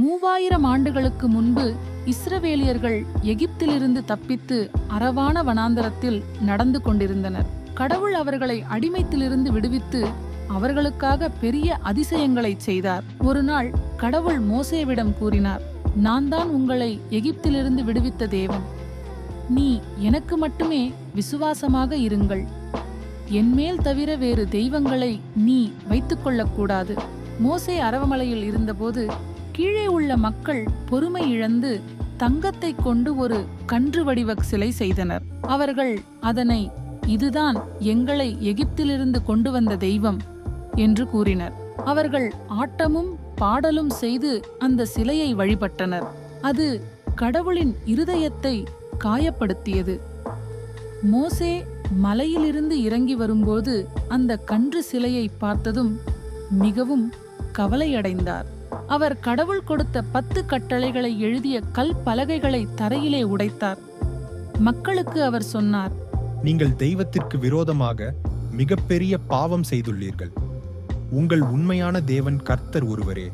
மூவாயிரம் ஆண்டுகளுக்கு முன்பு இஸ்ரவேலியர்கள் எகிப்திலிருந்து தப்பித்து அரவான வனாந்தரத்தில் நடந்து கொண்டிருந்தனர். கடவுள் அவர்களை அடிமைத்திலிருந்து விடுவித்து அவர்களுக்காக பெரிய அதிசயங்களை செய்தார். ஒரு நாள் கடவுள் மோசேவிடம் கூறினார் நான் தான் உங்களை எகிப்திலிருந்து விடுவித்த தேவன். நீ எனக்கு மட்டுமே விசுவாசமாக இருங்கள். என்மேல் தவிர வேறு தெய்வங்களை நீ வைத்துக்கொள்ளக்கூடாது மோசே அரவமலையில் இருந்தபோது கீழே உள்ள மக்கள் பொறுமை இழந்து தங்கத்தை கொண்டு ஒரு கன்று வடிவ சிலை செய்தனர். அவர்கள் அதனை இதுதான் எங்களை எகிப்திலிருந்து கொண்டு வந்த தெய்வம் என்று கூறினர். அவர்கள் ஆட்டமும் பாடலும் செய்து அந்த சிலையை வழிபட்டனர். அது கடவுளின் இருதயத்தை காயப்படுத்தியது. மோசே மலையிலிருந்து இறங்கி வரும்போது அந்த கன்று சிலையை பார்த்ததும் மிகவும் கவலையடைந்தார். அவர் கடவுள் கொடுத்த பத்து கட்டளைகளை எழுதிய கல் பலகைகளை தரையிலே உடைத்தார். மக்களுக்கு அவர் சொன்னார் நீங்கள் தெய்வத்திற்கு விரோதமாக மிகப்பெரிய பாவம் செய்துள்ளீர்கள். உங்கள் உண்மையான தேவன் கர்த்தர் ஒருவரே.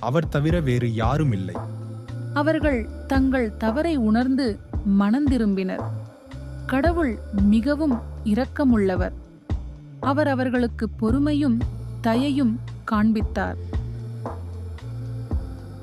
அவர் தவிர வேறு யாரும் இல்லை. அவர்கள் தங்கள் தவறை உணர்ந்து மனந்திரும்பினர். கடவுள் மிகவும் இரக்கமுள்ளவர். அவர் அவர்களுக்கு பொறுமையும் தயையும் காண்பித்தார்.